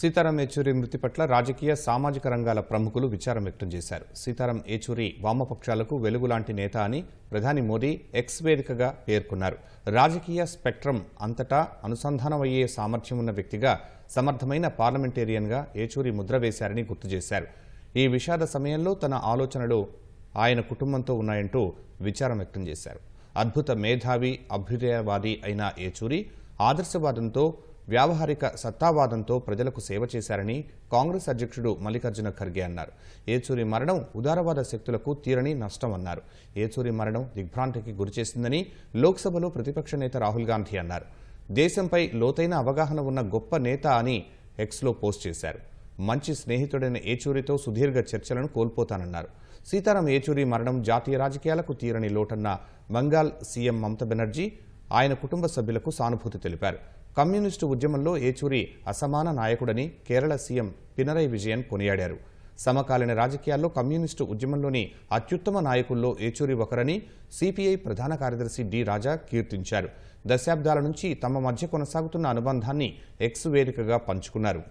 సీతారాం ఏచూరి మృతి పట్ల రాజకీయ సామాజిక రంగాల ప్రముఖులు విచారం వ్యక్తం చేశారు. సీతారాం ఏచూరి వామపక్షాలకు వెలుగులాంటి నేత అని ప్రధాని మోదీ ఎక్స్ వేదికగా పేర్కొన్నారు. రాజకీయ స్పెక్ట్రం అంతటా అనుసంధానమయ్యే సామర్థ్యం ఉన్న వ్యక్తిగా సమర్థమైన పార్లమెంటేరియన్గా ఏచూరి ముద్ర వేశారని గుర్తు చేశారు. ఈ విషాద సమయంలో తన ఆలోచనలు ఆయన కుటుంబంతో ఉన్నాయంటూ విచారం వ్యక్తం చేశారు. అద్భుత మేధావి అభ్యుదయవాది అయిన ఏచూరి ఆదర్శవాదంతో వ్యావహారిక సత్తావాదంతో ప్రజలకు సేవ చేశారని కాంగ్రెస్ అధ్యక్షుడు మల్లికార్జున ఖర్గే అన్నారు. ఏచూరి మరణం ఉదారవాద శక్తులకు తీరని నష్టం అన్నారు. ఏచూరి మరణం దిగ్భ్రాంతికి గురిచేసిందని లోక్సభలో ప్రతిపక్ష నేత రాహుల్ గాంధీ అన్నారు. దేశంపై లోతైన అవగాహన ఉన్న గొప్ప నేత అని ఎక్స్లో పోస్ట్ చేశారు. మంచి స్నేహితుడైన ఏచూరితో సుదీర్ఘ చర్చలను కోల్పోతానన్నారు. సీతారాం ఏచూరి మరణం జాతీయ రాజకీయాలకు తీరని లోటన్న బంగాల్ సీఎం మమతా బెనర్జీ ఆయన కుటుంబ సభ్యులకు సానుభూతి తెలిపారు. కమ్యూనిస్టు ఉద్యమంలో ఏచూరి అసమాన నాయకుడని కేరళ సీఎం పినరై విజయన్ కొనియాడారు. సమకాలీన రాజకీయాల్లో కమ్యూనిస్టు ఉద్యమంలోని అత్యుత్తమ నాయకుల్లో ఏచూరి ఒకరని సిపిఐ ప్రధాన కార్యదర్శి డి రాజా కీర్తించారు. దశాబ్దాల నుంచి తమ మధ్య కొనసాగుతున్న అనుబంధాన్ని ఎక్స్ వేదికగా పంచుకున్నారు.